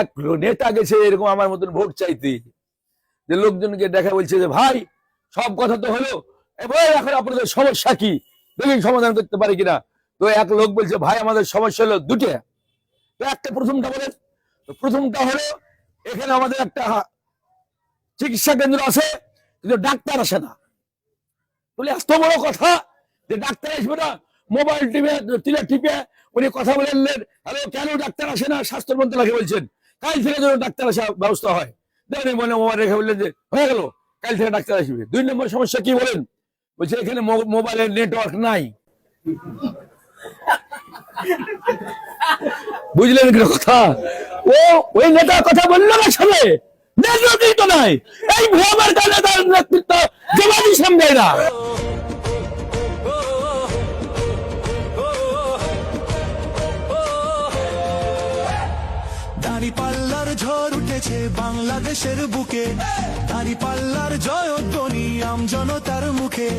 এক নেতা গেছে এরকম আমার মতন ভোট চাইতে। যে লোকজনকে দেখা বলছে যে, ভাই, সব কথা তো হলো। এখন আপনাদের সমস্যা কি? দেখি সমাধান করতে পারি কিনা? তো এক লোক বলছে, ভাই, আমাদের সমস্যা হলো দুটো। তো একটা প্রথমটা বলেন। প্রথমটা হলো, এখানে আমাদের একটা চিকিৎসা কেন্দ্র আছে, কিন্তু ডাক্তার আসে না। বলে, এত বড় কথা যে ডাক্তার আসবে না। মোবাইল টিপে টিপে উনি কথা বললেন হ্যালো, কেন ডাক্তার আসে না? স্বাস্থ্য মন্ত্রণালয়কে বলছেন। কাল থেকে যেন ডাক্তার আসা ব্যবস্থা হয়। দেখেন মনে মোবাইল রেখে বললেন যে, হয়ে গেল, কাল থেকে ডাক্তার আসবে। দুই নম্বর সমস্যা কি বলেন? বলছে, এখানে মোবাইলের নেটওয়ার্ক নাই। বুঝলেন কথা? ও, ওই নেতার কথা বলল না সবে নেতৃত্ব তো নাই। এই ভ্রমের কারণে তার নেতৃত্ব জবাবই সামনে না। দাড়ি পাল্লার ঝড় উঠেছে বাংলাদেশের বুকে। দাড়ি পাল্লার জয়ধ্বনি আমজনতার মুখে।